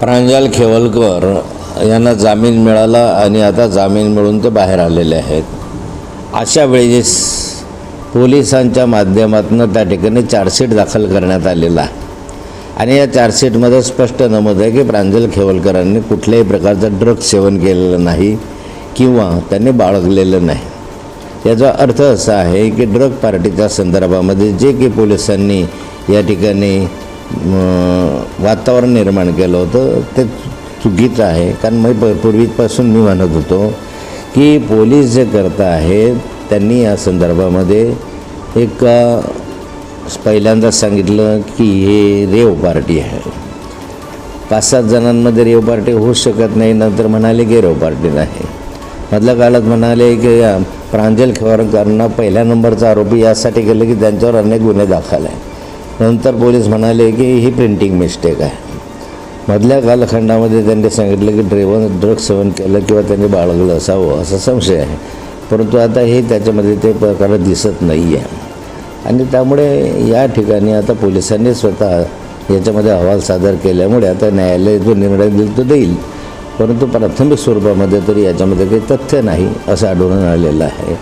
प्रांजल खेवलकर यांना जामीन मिळाला आणि आता जामीन मिळून ते बाहेर आलेले आहेत. अशा वेळेस पोलिसांच्या माध्यमातून त्या ठिकाणी चार्जशीट दाखल करण्यात आलेला आहे. आणि या चार्जशीटमध्ये स्पष्ट नमूद आहे की प्रांजल खेवलकरांनी कुठल्याही प्रकारचं ड्रग सेवन केलेलं नाही किंवा त्यांनी बाळगलेलं नाही. याचा अर्थ असा आहे की ड्रग पार्टीच्या संदर्भामध्ये जे की पोलिसांनी या ठिकाणी वातावरण निर्माण केलं होतं. ते चुकीचं आहे. कारण मी प पूर्वीपासून मी म्हणत होतो की पोलीस जे करत आहेत त्यांनी या संदर्भामध्ये एक पहिल्यांदा सांगितलं की हे रेव पार्टी आहे. पाच सात जणांमध्ये रेव पार्टी होऊ शकत नाही नंतर म्हणाले की रेव पार्टी नाही. मधल्या काळात म्हणाले की प्रांजल खेवारकरांना पहिल्या नंबरचा आरोपी यासाठी केलं की त्यांच्यावर अनेक गुन्हे दाखल आहे नंतर पोलीस म्हणाले की ही प्रिंटिंग मिस्टेक आहे. मधल्या कालखंडामध्ये त्यांनी सांगितलं की ड्रेवन ड्रग सेवन केलं किंवा त्यांनी बाळगलं असावं असा संशय आहे. परंतु आता हे त्याच्यामध्ये ते प्रकार दिसत नाही आहे आणि त्यामुळे या ठिकाणी आता पोलिसांनी स्वतः याच्यामध्ये अहवाल सादर केल्यामुळे आता न्यायालय जो निर्णय देईल तो देईल. परंतु प्राथमिक स्वरूपामध्ये तरी याच्यामध्ये काही तथ्य नाही असं आढळून आलेलं आहे.